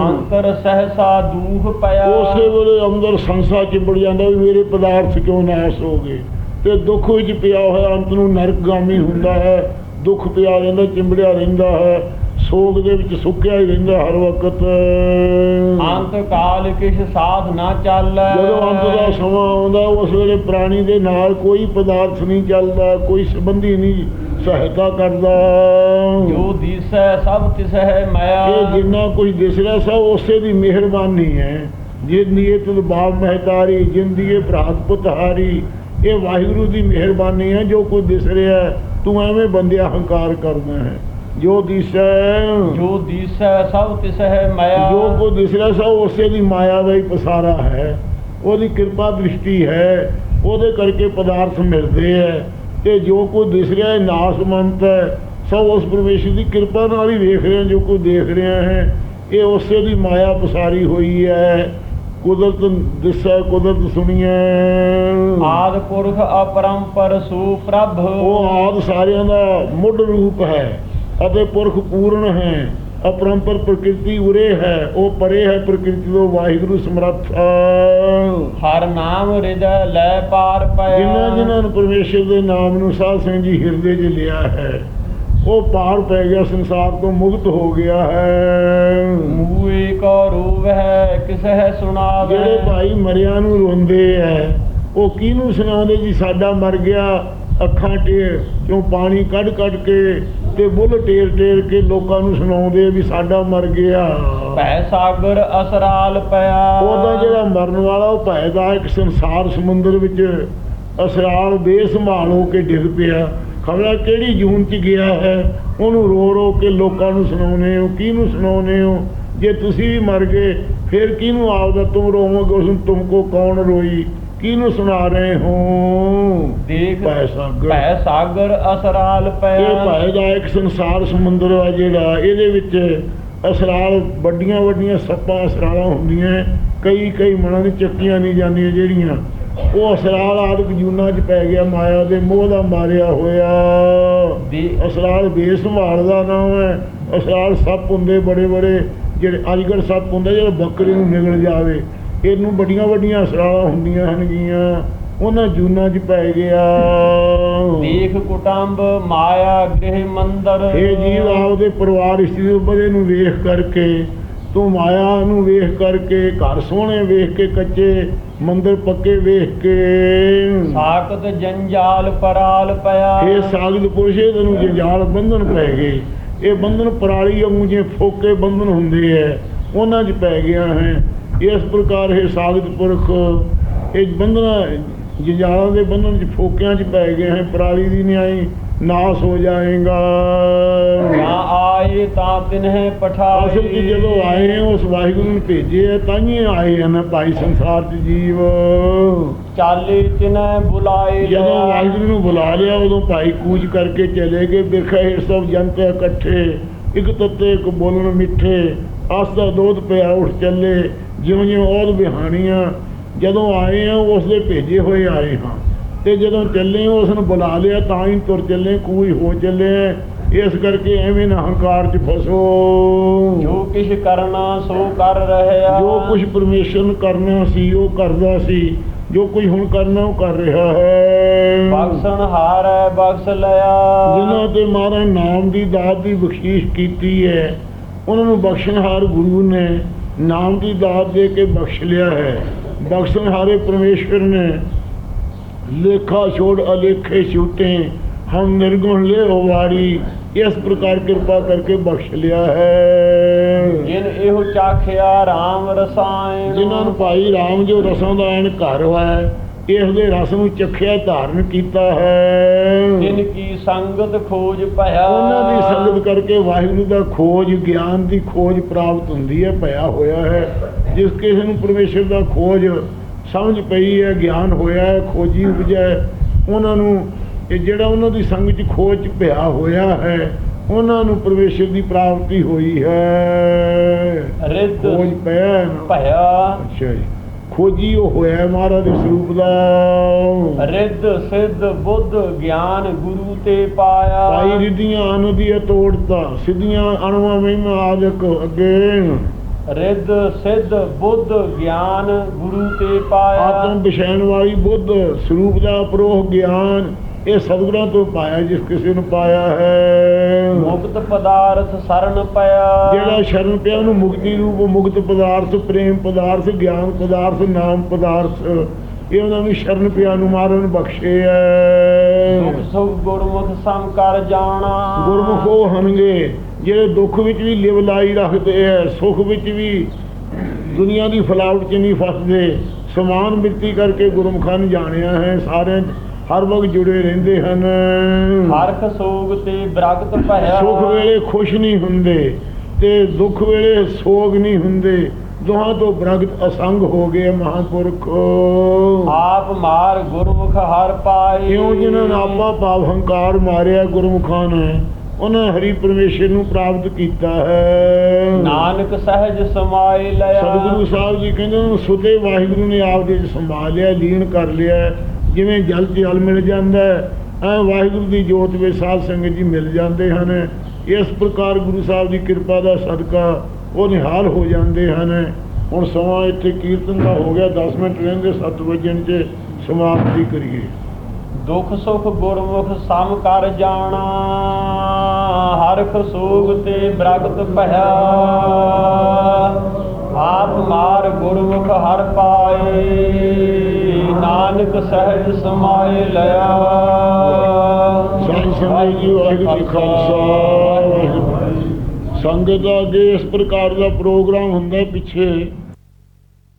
ਅੰਤਰ ਸਹਸਾ ਦੂਖ ਪਿਆ। ਉਸੇ ਵੇਲੇ ਅੰਦਰ ਸੰਸਾ ਚਿੰਬੜ ਜਾਂਦਾ ਵੀ ਮੇਰੇ ਪਦਾਰਥ ਕਿਉਂ ਨਾਸ ਹੋ ਗਏ? ਤੇ ਦੁੱਖ ਵਿੱਚ ਪਿਆ ਹੋਇਆ ਅੰਤ ਨੂੰ ਨਰਕਗਾਮੀ ਹੁੰਦਾ ਹੈ। ਦੁੱਖ ਪਿਆ ਰਹਿੰਦਾ ਚਿੰਬੜਿਆ ਰਹਿੰਦਾ ਹੈ। ਸੋਗ ਦੇ ਵਿੱਚ ਸੁੱਕਿਆ ਹੀ ਰਹਿੰਦਾ ਹਰ ਵਕਤ। ਅੰਤ ਕਾਲ ਕਿਛ ਸਾਧ ਨਾ ਚੱਲੈ। ਜਦੋਂ ਅੰਤ ਦਾ ਸਮਾਂ ਆਉਂਦਾ ਉਸ ਵੇਲੇ ਪ੍ਰਾਣੀ ਦੇ ਨਾਲ ਕੋਈ ਪਦਾਰਥ ਨਹੀਂ ਚੱਲਦਾ ਕੋਈ ਸੰਬੰਧੀ ਨਹੀਂ ਸਹਾਇਤਾ ਕਰਦਾ। ਜੋ ਦੀਸੈ ਸਭ ਤਿਸਹਿ ਮਾਇਆ। ਇਹ ਜਿੰਨਾ ਕੁਝ ਦਿਸ ਰਿਹਾ ਸਭ ਉਸੇ ਦੀ ਮਿਹਰਬਾਨੀ ਹੈ। ਜਿਨ ਨੀਅਤ ਬਾਪ ਮਹਤਾਰੀ ਜਿਨ ਦੀਏ ਭਰਾਤ ਪੁੱਤ ਹਾਰੀ ਇਹ ਵਾਹਿਗੁਰੂ ਦੀ ਮਿਹਰਬਾਨੀ ਹੈ ਜੋ ਕੁਝ ਦਿਸ ਰਿਹਾ ਤੂੰ ਐਵੇਂ ਬੰਦਿਆ ਹੰਕਾਰ ਕਰਦਾ ਹੈ। ਜੋ ਦਿਸੈ। ਜੋ ਦੀਸੈ ਸਭ ਤਿਸਹਿ ਮਾਇਆ। ਜੋ ਕੁਝ ਦਿਸ ਰਿਹਾ ਸਭ ਉਸੇ ਦੀ ਮਾਇਆ ਦਾ ਹੀ ਪਸਾਰਾ ਹੈ। ਉਹਦੀ ਕਿਰਪਾ ਦ੍ਰਿਸ਼ਟੀ ਹੈ। ਉਹਦੇ ਕਰਕੇ ਪਦਾਰਥ ਮਿਲਦੇ ਹੈ। ਤੇ ਜੋ ਕੁਝ ਦਿਸ ਰਿਹਾ ਹੈ ਨਾਸਮੰਤ ਹੈ। ਸਭ ਉਸ ਪਰਮੇਸ਼ਰ ਦੀ ਕਿਰਪਾ ਨਾਲ ਹੀ ਵੇਖ ਰਹੇ ਹਾਂ ਜੋ ਕੁਝ ਦੇਖ ਰਹੇ ਹੈ। ਇਹ ਉਸੇ ਦੀ ਮਾਇਆ ਪਸਾਰੀ ਹੋਈ ਹੈ। ਕੁਦਰਤ ਦਿਸੈ ਕੁਦਰਤ ਸੁਣੀਐ। ਆਦ ਪੁਰਖ ਅਪਰੰਪਰ ਸੂ ਪ੍ਰਭ। ਉਹ ਆਦ ਸਾਰਿਆਂ ਦਾ ਮੁੱਢ ਰੂਪ ਹੈ। ਅਤੇ ਪੁਰਖ ਪੂਰਨ ਹੈ ਅਪਰੰਪਰ ਪ੍ਰਕਿਰਤੀ ਉਰੇ ਹੈ ਉਹ ਪਰੇ ਹੈ ਪ੍ਰਕਿਰਤੀ ਤੋਂ ਵਾਹਿਗੁਰੂ ਸਮਰੱਥ ਹਰ ਨਾਮ ਹਿਰਦੈ ਲੈ ਪਾਰ ਪਿਆ ਜਿਨ੍ਹਾਂ ਜਿਨ੍ਹਾਂ ਨੂੰ ਪਰਮੇਸ਼ਰ ਦੇ ਨਾਮ ਨੂੰ ਸਾਧ ਸਿੰਘ ਜੀ ਹਿਰਦੇ 'ਚ ਲਿਆ ਹੈ ਉਹ ਪਾਰ ਪੈ ਗਿਆ ਸੰਸਾਰ ਤੋਂ ਮੁਕਤ ਹੋ ਗਿਆ ਹੈ। ਮੂਏ ਕੋ ਰੂਪ ਹੈ ਕਿਸਹਿ ਸੁਣਾਵੇ। ਜਿਹੜੇ ਭਾਈ ਮਰਿਆਂ ਨੂੰ ਰੋਂਦੇ ਐ ਉਹ ਕਿਹਨੂੰ ਸੁਣਾਉਂਦੇ ਜੀ? ਸਾਡਾ ਮਰ ਗਿਆ ਅੱਖਾਂ ਟੇਰ ਕਿਉਂ ਪਾਣੀ ਕੱਢ ਕੱਢ ਕੇ ਤੇ ਬੁੱਲ ਟੇਰ ਟੇਰ ਕੇ ਲੋਕਾਂ ਨੂੰ ਸੁਣਾਉਂਦੇ ਵੀ ਸਾਡਾ ਮਰ ਗਿਆ। ਭੈ ਸਾਗਰ ਅਸਰਾਲ ਪਿਆ। ਉਹਦਾ ਜਿਹੜਾ ਮਰਨ ਵਾਲਾ ਉਹ ਭੈ ਦਾ ਇੱਕ ਸੰਸਾਰ ਸਮੁੰਦਰ ਵਿੱਚ ਅਸਰਾਲ ਬੇਸੰਭਾਲ ਹੋ ਕੇ ਡਿੱਗ ਪਿਆ। ਖਬਰਾਂ ਕਿਹੜੀ ਜੂਨ ਚ ਗਿਆ ਹੈ? ਉਹਨੂੰ ਰੋ ਰੋ ਕੇ ਲੋਕਾਂ ਨੂੰ ਸੁਣਾਉਨੇ ਹੋ ਕਿਹਨੂੰ ਸੁਣਾਉਨੇ ਹੋ? ਜੇ ਤੁਸੀਂ ਵੀ ਮਰ ਗਏ ਫਿਰ ਕਿਹਨੂੰ ਆਪਦਾ ਤੁਮ ਰੋਵੋਗੇ? ਉਸ ਨੂੰ ਤੁਮਕੋ ਕੌਣ ਰੋਈ? ਕਿਹਨੂੰ ਸੁਣਾ ਰਹੇ ਹੋ? ਦੇਖ ਭੈ ਸਾਗਰ। ਭੈ ਸਾਗਰ ਅਸਰਾਲ ਇਹ ਪਿਆ ਭੈ ਦਾ ਇੱਕ ਸੰਸਾਰ ਸਮੁੰਦਰ ਆ ਜਿਹੜਾ ਇਹਦੇ ਵਿੱਚ ਅਸਰਾਲ ਵੱਡੀਆਂ ਵੱਡੀਆਂ ਸੱਪਾਂ ਅਸਰਾਲਾਂ ਹੁੰਦੀਆਂ ਕਈ ਕਈ ਮਨਾਂ ਦੀ ਚੱਕੀਆਂ ਨਹੀਂ ਜਾਂਦੀਆਂ ਜਿਹੜੀਆਂ। ਉਹ ਅਸਰਾਲ ਆਦਿਕ ਜੂਨਾ 'ਚ ਪੈ ਗਿਆ ਮਾਇਆ ਦੇ ਮੋਹ ਦਾ ਮਾਰਿਆ ਹੋਇਆ। ਅਸਰਾਲ ਬੇਸੰਭਾਲ ਦਾ ਨਾਮ ਹੈ ਅਸਰਾਲ ਸੱਪ ਹੁੰਦੇ ਬੜੇ ਬੜੇ ਜਿਹੜੇ ਅਜਗਰ ਸੱਪ ਹੁੰਦਾ ਜਿਹੜਾ ਬੱਕਰੀ ਨੂੰ ਨਿਗਲ ਜਾਵੇ। ਇਹਨੂੰ ਵੱਡੀਆਂ ਵੱਡੀਆਂ ਅਸਰਾਲਾਂ ਹੁੰਦੀਆਂ ਹਨਗੀਆਂ ਉਹਨਾਂ ਜੂਨਾ 'ਚ ਪੈ ਗਿਆ। ਦੇਖ ਕੁਟੰਬ ਮਾਇਆ ਗ੍ਰਹਿ ਮੰਦਰ। ਇਹ ਜੀਵ ਆਪਦੇ ਪਰਿਵਾਰ ਇਸਤਰੀ ਉਪਦੇ ਨੂੰ ਵੇਖ ਕਰਕੇ ਤੂੰ ਮਾਇਆ ਨੂੰ ਵੇਖ ਕਰਕੇ ਘਰ ਸੋਹਣੇ ਵੇਖ ਕੇ ਕੱਚੇ ਮੰਦਰ ਪੱਕੇ ਵੇਖ ਕੇ। ਸਾਕਤ ਜੰਜਾਲ ਪਰਾਲ ਪਿਆ। ਇਹ ਸਾਗਤ ਪੁਰਸ਼ ਤੈਨੂੰ ਜੰਜਾਲ ਬੰਧਨ ਪੈ ਗਏ। ਇਹ ਬੰਧਨ ਪਰਾਲੀ ਵਾਂਗੂ ਜਿਵੇਂ ਫੋਕੇ ਬੰਧਨ ਹੁੰਦੇ ਐ ਉਹਨਾਂ 'ਚ ਪੈ ਗਿਆ ਹੈ। ਇਸ ਪ੍ਰਕਾਰ ਇਹ ਸਾਗਤ ਪੁਰਖ ਇਹ ਬੰਧਨਾਂ ਜੰਜਾਲਾਂ ਦੇ ਬੰਧਨ 'ਚ ਫੋਕਿਆਂ 'ਚ ਪੈ ਗਏ ਹੈ ਪਰਾਲੀ ਦੀ ਨਿਆਈ ਨਾਸ ਹੋ ਜਾਏਗਾ। ਜਾਂ ਆਏ ਤਾਂ ਤਿਨਹਿ ਪਠਾਏ ਅਸਲ 'ਚ ਜਦੋਂ ਆਏ ਆ ਉਸ ਵਾਹਿਗੁਰੂ ਨੇ ਭੇਜੇ ਆ ਤਾਂ ਹੀ ਆਏ ਹਨ ਭਾਈ ਸੰਸਾਰ 'ਚ ਜੀਵ। ਚਾਲੇ ਤਿਨਹਿ ਬੁਲਾਏ ਜਦੋਂ। ਵਾਹਿਗੁਰੂ ਨੂੰ ਬੁਲਾ ਲਿਆ ਉਦੋਂ ਭਾਈ ਕੂਚ ਕਰਕੇ ਚਲੇ ਗਏ। ਬਿਰਖਾ ਹੇਠ ਸਭ ਜਨਤੇ ਇਕੱਠੇ ਇੱਕ ਤੱਤੇ ਇੱਕ ਬੋਲਣ ਮਿੱਠੇ ਦਾ ਦੁੱਧ ਪਿਆ ਉੱਠ ਚੱਲੇ। ਜਿਉਂ ਜਿਉਂ ਉਹਦ ਬਿਹਾਣੀਆਂ ਜਦੋਂ ਆਏ ਆ ਉਸ ਦੇ ਭੇਜੇ ਹੋਏ ਆਏ ਹਾਂ। ਤੇ ਜਦੋਂ ਚੱਲੇ ਉਸ ਨੂੰ ਬੁਲਾ ਲਿਆ ਤਾਂ ਹੀ ਤੁਰ ਚੱਲੇ ਕੋਈ ਹੋ ਚੱਲੇ। ਇਸ ਕਰਕੇ ਐਵੇਂ ਨਾ ਹੰਕਾਰ ਚ ਫਸੋ। ਜੋ ਕਿਛ ਕਰਨਾ ਸੋ ਕਰ ਰਹਿਆ ਜੋ ਕੁਝ ਪਰਮੇਸ਼ਰ ਨੇ ਕਰਨਾ ਸੀ ਉਹ ਕਰਦਾ ਸੀ। ਜੋ ਕੁਝ ਹੁਣ ਕਰਨਾ ਉਹ ਕਰ ਰਿਹਾ ਹੈ। ਬਖਸ਼ਣ ਹਾਰੈ ਬਖਸ਼ ਲਿਆ। ਜਿਨ੍ਹਾਂ ਤੇ ਮਹਾਰਾਜ ਨਾਮ ਦੀ ਦਾਤ ਦੀ ਬਖਸ਼ੀਸ਼ ਕੀਤੀ ਹੈ ਉਹਨਾਂ ਨੂੰ ਬਖਸ਼ਣਹਾਰ ਗੁਰੂ ਨੇ। ਨਾਮ ਦੀ ਦਾਤ ਦੇ ਕੇ ਬਖਸ਼ ਲਿਆ ਹੈ। ਬਖਸ਼ਣਹਾਰੇ ਪਰਮੇਸ਼ਵਰ ਨੇ। ਲੇਖਾ ਛੋੜ ਅਲੇਖੇ ਛੂਟੇ। ਹਮ ਨਿਰਗੁਣ ਲੈ ਵਾਰੀ ਇਸ ਪ੍ਰਕਾਰ ਕਿਰਪਾ ਕਰਕੇ ਬਖਸ਼ ਲਿਆ ਹੈ। ਜਿਨ ਇਹੋ ਚਾਖਿਆ RAM ਰਸਾਇਣ। ਜਿਨ੍ਹਾਂ ਨੂੰ ਭਾਈ ਰਾਮ ਜੋ ਰਸਾਂ ਦਾ ਐਨ ਘਰ ਹੈ ਇਸ ਦੇ ਰਸ ਨੂੰ ਚਖਿਆ ਧਾਰਨ ਕੀਤਾ ਹੈ। ਜਿਨ ਕੀ ਸੰਗਤ ਖੋਜ ਭਇਆ। ਉਹਨਾਂ ਦੀ ਸੰਗਤ ਕਰਕੇ ਵਾਹਿਗੁਰੂ ਦਾ ਖੋਜ ਗਿਆਨ ਦੀ ਖੋਜ ਪ੍ਰਾਪਤ ਹੁੰਦੀ ਹੈ ਭਇਆ ਹੋਇਆ ਹੈ। ਜਿਸ ਕਿਸੇ ਨੂੰ ਪਰਮੇਸ਼ਰ ਦਾ ਖੋਜ ਸਮਝ ਪਈ ਹੈ ਗਿਆਨ ਹੋਇਆ ਹੈ ਖੋਜੀ ਉਪਜਿਆ ਹੈ, ਉਹਨਾਂ ਨੂੰ ਇਹ ਜਿਹੜਾ ਉਹਨਾਂ ਦੀ ਸੰਗਤ ਚ ਖੋਜ ਭਇਆ ਹੋਇਆ ਹੈ ਉਹਨਾਂ ਨੂੰ ਪਰਮੇਸ਼ਰ ਦੀ ਪ੍ਰਾਪਤੀ ਹੋਈ ਹੈ। ਰਿੱਧ ਖੋਜ ਪਿਆ। ਭਇਆ। ਅੱਛਾ ਜੀ। ਖੋਜੀ ਉਹ ਹੋਇਆ ਮਹਾਰਾਜ ਦੇ ਸਰੂਪ ਦਾ। ਰਿੱਧ ਸਿੱਧ ਬੁੱਧ ਗਿਆਨ ਗੁਰੂ ਤੇ ਪਾਇਆ। ਭਾਈ ਰਿੱਧੀਆਂ ਅਨੁਦੀਆਂ ਤੋੜਤਾ ਸਿੱਧੀਆਂ ਅਣਵਾ ਮਹਿਮਾ ਆਦਿਕ ਅੱਗੇ। ਰਿੱਧ ਸਿੱਧ ਬੁੱਧ ਗਿਆਨ ਗੁਰੂ ਤੇ ਪਾਇਆ। ਆਤਮ ਵਿਸ਼ੈਣ ਵਾਲੀ ਬੁੱਧ ਸਰੂਪ ਦਾ ਪ੍ਰੋਹ ਗਿਆਨ। ਇਹ ਸਤਿਗੁਰਾਂ ਤੋਂ ਪਾਇਆ ਜਿਸ ਕਿਸੇ ਨੂੰ ਪਾਇਆ ਹੈ। ਮੁਕਤ ਪਦਾਰਥ ਸਰਨ ਪਿਆ ਜਿਹੜਾ ਸ਼ਰਨ ਪਿਆ ਉਹਨੂੰ ਮੁਕਤੀ ਰੂਪ ਮੁਕਤ ਪਦਾਰਥ ਪ੍ਰੇਮ ਪਦਾਰਥ ਗਿਆਨ ਪਦਾਰਥ ਨਾਮ ਪਦਾਰਥ ਇਹ ਉਹਨਾਂ ਨੂੰ ਸ਼ਰਨ ਪਿਆ ਨੂੰ ਮਾਰਨ ਬਖਸ਼ੇ ਹੈ। ਸੁਖ ਗੁਰਮੁਖ ਸਮ ਕਰ ਜਾਣਾ। ਗੁਰਮੁਖ ਉਹ ਹਨਗੇ ਜਿਹੜੇ ਦੁੱਖ ਵਿੱਚ ਵੀ ਲਿਵ ਲਾਈ ਰੱਖਦੇ ਐ ਸੁਖ ਵਿੱਚ ਵੀ ਦੁਨੀਆ ਦੀ ਫਲਾਵਟ 'ਚ ਨਹੀਂ ਫਸਦੇ। ਸਮਾਨ ਮਿੱਤੀ ਕਰਕੇ ਗੁਰਮੁਖਾਂ ਨੂੰ ਜਾਣਿਆ ਹੈ ਸਾਰੇ ਹਰ ਵਕਤ ਜੁੜੇ ਰਹਿੰਦੇ ਹਨ। ਹਰਖ ਸੋਗ ਤੇ ਬ੍ਰਗਤ ਭਇਆ ਸੁਖ ਵੇਲੇ ਖੁਸ਼ ਨਹੀਂ ਹੁੰਦੇ ਤੇ ਦੁੱਖ ਵੇਲੇ ਸੋਗ ਨਹੀਂ ਹੁੰਦੇ। ਦੋਹਾਂ ਤੋਂ ਬ੍ਰਗਤ ਅਸੰਗ ਹੋ ਗਏ ਮਹਾਂਪੁਰਖ। ਆਪ ਮਾਰ ਗੁਰਮੁਖ ਹਰ ਪਾਈ ਇਉਂ ਜਿਨ੍ਹਾਂ ਨੇ ਆਪਾ ਭਾਵ ਹੰਕਾਰ ਮਾਰਿਆ ਗੁਰਮੁਖਾਂ ਨੇ ਉਹਨਾਂ ਹਰੀ ਪਰਮੇਸ਼ਰ ਨੂੰ ਪ੍ਰਾਪਤ ਕੀਤਾ ਹੈ। ਨਾਨਕ ਸਹਿਜ ਸਮਾਏ ਲਿਆ। ਸਤਿਗੁਰੂ ਸਾਹਿਬ ਜੀ ਕਹਿੰਦੇ ਸੁਤੇ ਵਾਹਿਗੁਰੂ ਨੇ ਆਪ ਦੇ ਵਿੱਚ ਸੰਭਾਲ ਲਿਆ ਲੀਨ ਕਰ ਲਿਆ। ਜਿਵੇਂ ਜਲ 'ਚ ਜਲ ਮਿਲ ਜਾਂਦਾ ਐ ਵਾਹਿਗੁਰੂ ਦੀ ਜੋਤ ਵਿੱਚ ਸਾਧ ਸੰਗਤ ਜੀ ਮਿਲ ਜਾਂਦੇ ਹਨ। ਇਸ ਪ੍ਰਕਾਰ ਗੁਰੂ ਸਾਹਿਬ ਦੀ ਕਿਰਪਾ ਦਾ ਸਦਕਾ ਉਹ ਨਿਹਾਲ ਹੋ ਜਾਂਦੇ ਹਨ। ਹੁਣ ਸਮਾਂ ਇੱਥੇ ਕੀਰਤਨ ਦਾ ਹੋ ਗਿਆ 10 ਮਿੰਟ ਰਹਿੰਦੇ 7 ਵਜਣ 'ਚ ਸਮਾਪਤੀ ਕਰੀਏ। ਦੁੱਖ ਸੁਖ ਗੁਰਮੁਖ ਸਮ ਕਰ ਜਾਣਾ ਹਰਖ ਸੋਗ ਤੇ ਬ੍ਰਗਤ ਭਇਆ। ਆਪ ਮਾਰ ਗੁਰਮੁਖ ਹਰ ਪਾਏ। ਨਾਨਕ ਸਹਿਜ ਸਮਾਏ ਲਿਆ। ਸਾਈਂ ਸੰਗਤ ਜੀ ਵਾਹਿਗੁਰੂ ਜੀ ਖਾਲਸਾ, ਵਾਹਿਗੁਰੂ। ਸੰਗਤ ਦਾ ਅੱਗੇ ਇਸ ਪ੍ਰਕਾਰ ਦਾ ਪ੍ਰੋਗਰਾਮ ਹੁੰਦਾ ਪਿੱਛੇ